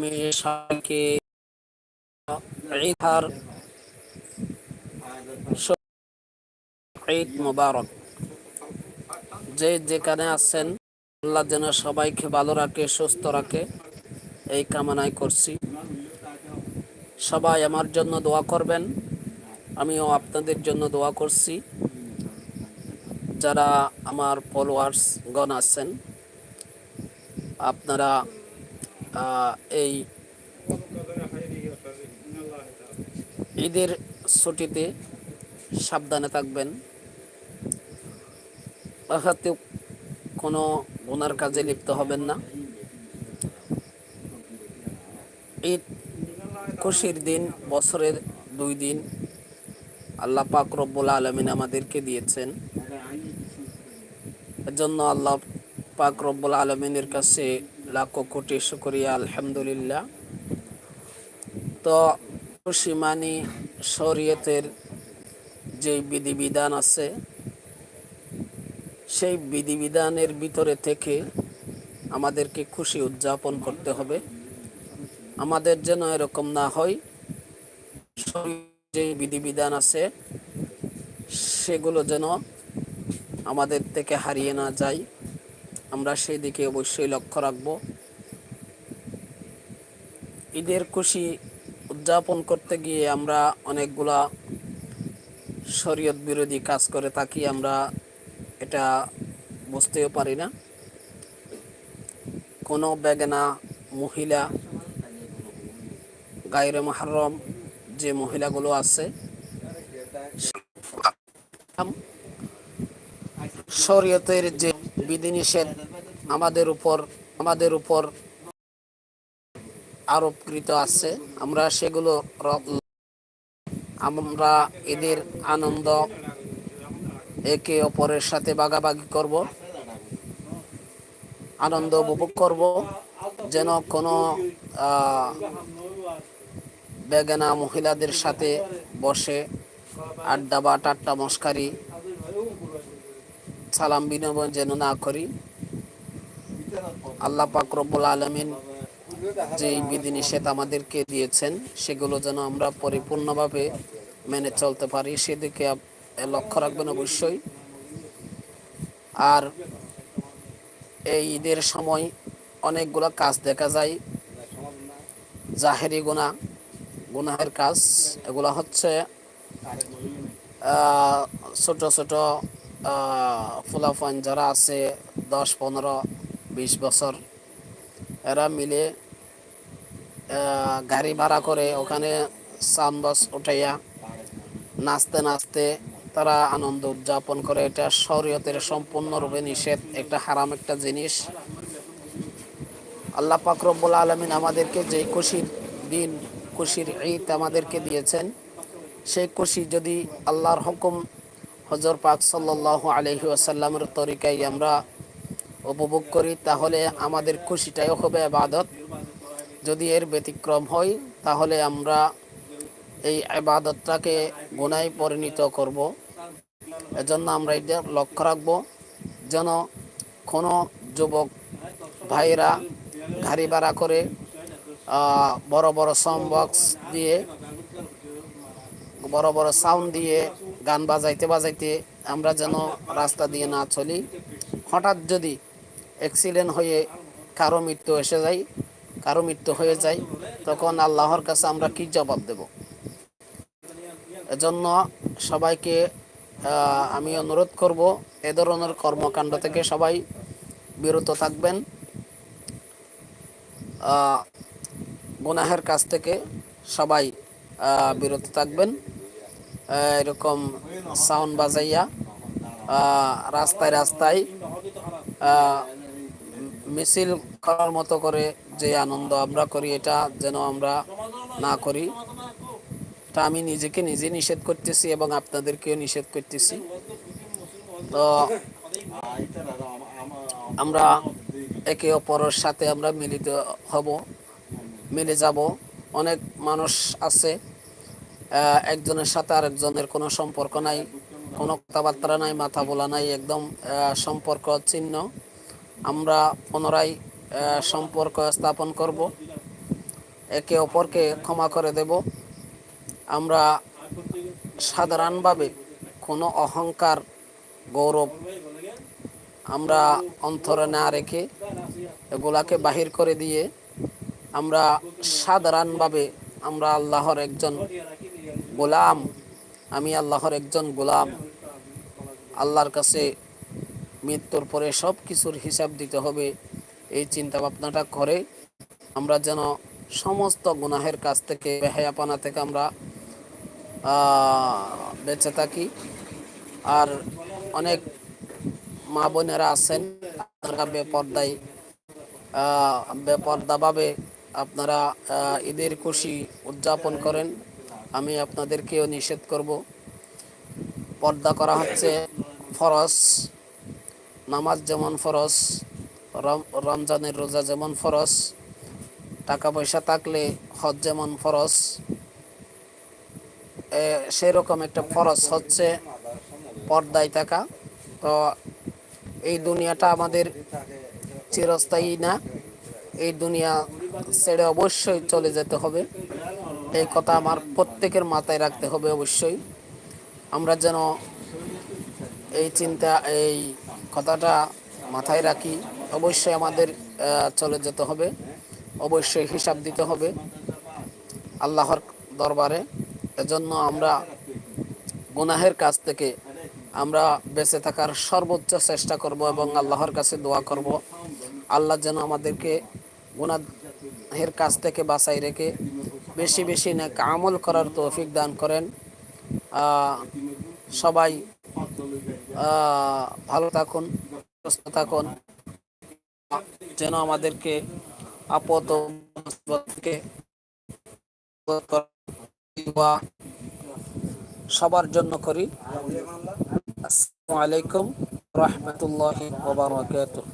আমি সবাইকে ঈদার ঈদ যে যেখানে আছেন, আল্লাহ যেন সবাইকে ভালো রাখে, সুস্থ রাখে, এই কামনাই করছি। সবাই আমার জন্য দোয়া করবেন, আমিও আপনাদের জন্য দোয়া করছি। যারা আমার ফলোয়ার্সগণ আছেন, আপনারা এই ঈদের ছুটিতে সাবধানে থাকবেন। হয়তো কোনো গুনার কাজে লিপ্ত হবেন না। ঈদ খুশির দিন, বছরের দুই দিন আল্লাহ পাক রব্বুল আলমিন আমাদেরকে দিয়েছেন। এজন্য আল্লাহ পাক রব্বুল আলমিনের কাছে লাখো কোটি শুকরিয়া, আলহামদুলিল্লাহ। তো খুশি মানি শরীয়তের যে বিধিবিধান আছে, সেই বিধিবিধানের ভিতরে থেকে আমাদেরকে খুশি উদযাপন করতে হবে। আমাদের যেন এরকম না হয় যে বিধিবিধান আছে, সেগুলো যেন আমাদের থেকে হারিয়ে না যায়। আমরা সেই দিকে অবশ্যই লক্ষ্য রাখব। ঈদের খুশি উদযাপন করতে গিয়ে আমরা অনেকগুলা শরীয়ত বিরোধী কাজ করে থাকি, আমরা এটা বুঝতেও পারি না। কোনো বেগনা মহিলা গায়রে মাহরম যে মহিলাগুলো আছে শরীয়তের যে বিধিনিষেধ আমাদের উপর আমাদের উপর আরোপকৃত আছে। আমরা সেগুলো আমরা এদের আনন্দ একে অপরের সাথে বাগাবাগি করব, আনন্দ উপভোগ করব, যেন কোনো বেগানা মহিলাদের সাথে বসে আড্ডা বা টাট্টা মস্কারি সালাম বিনিময় যেন না করি। আল্লাহ পাক রব্বুল আলমিন যে বিধিনিষেধ আমাদেরকে দিয়েছেন, সেগুলো যেন আমরা পরিপূর্ণভাবে মেনে চলতে পারি, সেদিকে লক্ষ্য রাখবেন অবশ্যই। আর এই ঈদের সময় অনেকগুলো কাজ দেখা যায়। জাহেরি গুণা গুনাহের কাজ, এগুলো হচ্ছে ছোট ছোট ফুলাফান যারা আছে, দশ, পনেরো, বিশ বছর, এরা মিলে গাড়ি ভাড়া করে ওখানে সাউন্ড উঠাইয়া নাচতে নাচতে তারা আনন্দ উদযাপন করে। এটা শরীয়তের সম্পূর্ণরূপে নিষেধ, একটা হারাম একটা জিনিস। আল্লাহ পাক রব্বুল আলমিন আমাদেরকে যে খুশির দিন, খুশির ঈদ আমাদেরকে দিয়েছেন, সেই খুশি যদি আল্লাহর হুকুম হজর পাক সাল্লাহ আলহি আসাল্লামের তরিকায় আমরা উপভোগ করি, তাহলে আমাদের খুশিটাই হবে আবাদত যদি এর ব্যতিক্রম হয়, তাহলে আমরা এই আবাদতটাকে গুনায় পরিণত করব। এজন্য আমরা এটা লক্ষ্য রাখব, যেন কোনো যুবক ভাইরা গাড়ি ভাড়া করে বড় বড় সাউন্ড বক্স দিয়ে, বড় বড় সাউন্ড দিয়ে গান বাজাইতে বাজাইতে আমরা যেন রাস্তা দিয়ে না চলি। হঠাৎ যদি অ্যাক্সিডেন্ট হয়ে কারও মৃত্যু এসে যায়, কারও মৃত্যু হয়ে যায়, তখন আল্লাহর কাছে আমরা কি জবাব দেব? এজন্য সবাইকে আমি অনুরোধ করব, এ ধরনের কর্মকাণ্ড থেকে সবাই বিরত থাকবেন। গুনাহের কাছ থেকে সবাই বিরত থাকবেন। এরকম সাউন্ড বাজাইয়া রাস্তায় রাস্তায় মিছিল করার মতো করে যে আনন্দ আমরা করি, এটা যেন আমরা না করি তা আমি নিজেকে নিজে নিষেধ করতেছি এবং আপনাদেরকেও নিষেধ করতেছি। তো আমরা একে অপরের সাথে আমরা মিলিত হব, মিলে যাব। অনেক মানুষ আছে একজনের সাথে আরেকজনের কোনো সম্পর্ক নাই, কোনো কথাবার্তা নাই, মাথা বলা নাই, একদম সম্পর্ক চিহ্ন আমরা পুনরায় সম্পর্ক স্থাপন করব, একে অপরকে ক্ষমা করে দেব। আমরা সাধারণভাবে কোনো অহংকার, গৌরব আমরা অন্তরে না রেখে এগুলাকে বাহির করে দিয়ে আমরা সাধারণভাবে আমরা আল্লাহর একজন গোলাম, আমি আল্লাহর একজন গোলাম। আল্লাহর কাছে মৃত্যুর পরে সব কিছুর হিসাব দিতে হবে। এই চিন্তা ভাবনাটা করে আমরা যেন সমস্ত গুনাহের কাছ থেকে, বেহায়াপানা থেকে আমরা বেঁচে থাকি। আর অনেক মা বোনেরা আছেন, আপনারা বেপর্দায় বেপর্দাভাবে আপনারা ঈদের খুশি উদযাপন করেন। আমি আপনাদেরকেও নিষেধ করব। পর্দা করা হচ্ছে ফরজ, নামাজ যেমন ফরজ, রম- রমজানের রোজা যেমন ফরজ টাকা পয়সা থাকলে হজ যেমন ফরজ। সেরকম একটা ফরজ হচ্ছে পর্দায় থাকা। তো এই দুনিয়াটা আমাদের চিরস্থায়ী না, এই দুনিয়া ছেড়ে অবশ্যই চলে যেতে হবে। এই কথা আমার প্রত্যেকের মাথায় রাখতে হবে অবশ্যই। আমরা যেন এই চিন্তা, এই কথাটা মাথায় রাখি। অবশ্যই আমাদের চলে যেতে হবে। অবশ্যই হিসাব দিতে হবে আল্লাহর দরবারে। এজন্য আমরা গুনাহের কাছ থেকে আমরা বেঁচে থাকার সর্বোচ্চ চেষ্টা করব এবং আল্লাহর কাছে দোয়া করব। আল্লাহ যেন আমাদেরকে গুনাহের কাছ থেকে বাঁচাই রেখে বেশি বেশি নেক আমল করার তৌফিক দান করেন। সবাই ভালো থাকুন, সুস্থ থাকুন। যেন আমাদেরকে আপদ থেকে সবার জন্য করি। আসসালামু আলাইকুম রহমতুল্লাহ ওবরাকাতুহ